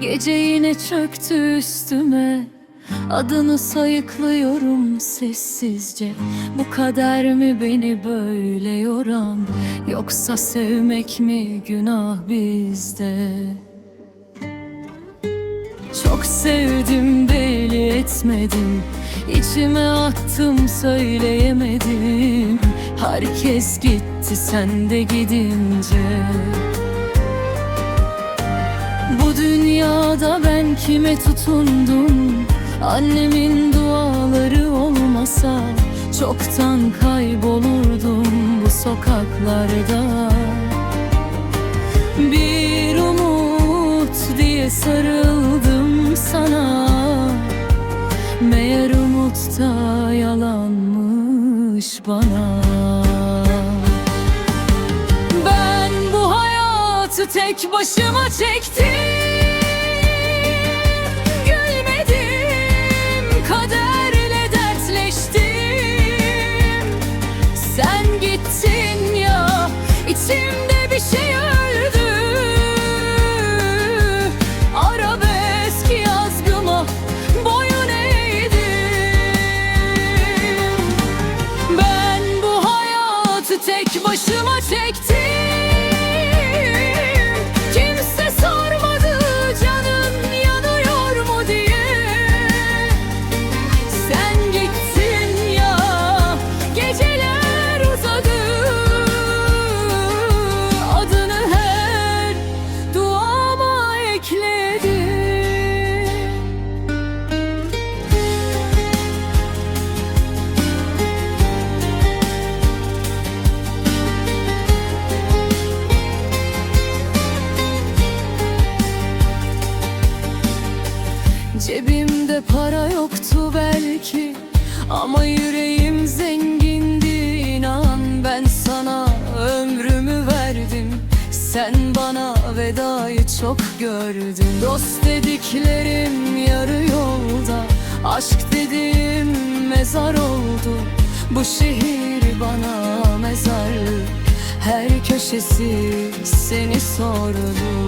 Gece yine çöktü üstüme. Adını sayıklıyorum sessizce. Bu kader mi beni böyle yoran? Yoksa sevmek mi günah bizde? Çok sevdim belli etmedim. İçime attım söyleyemedim. Herkes gitti sen de gidince Bu dünyada ben kime tutundum? Annemin duaları olmasa Çoktan kaybolurdum bu sokaklarda. Bir umut diye sarıldım sana. Meğer umut da yalanmış bana hayatı tek başıma çektim. Gülmedim kaderle dertleştim. Sen gittin ya içimde bir şey öldü. Arabesk yazgıma boyun eğdim. Ben bu hayatı tek başıma çektim Cebimde para yoktu belki Ama yüreğim zengindi. İnan Ben sana ömrümü verdim. Sen bana vedayı çok gördün. Dost dediklerim yarı yolda Aşk dediğim mezar oldu. Bu şehir bana mezarlık Her köşesi seni sordu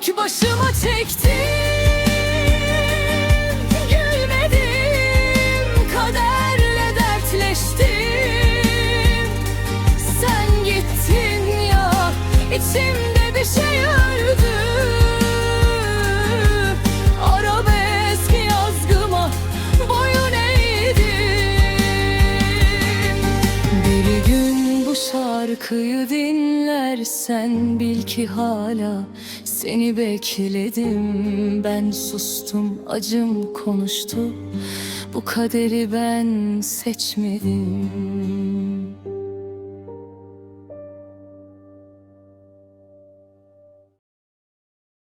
tek başıma çektim. Gülmedim kaderle dertleştim. Sen gittin ya içimde bir şey öldü. Arabesk yazgıma boyun eğdim. Bir gün bu şarkıyı dinlersen bil ki hala seni bekledim. Ben sustum acım konuştu. Bu kaderi ben seçmedim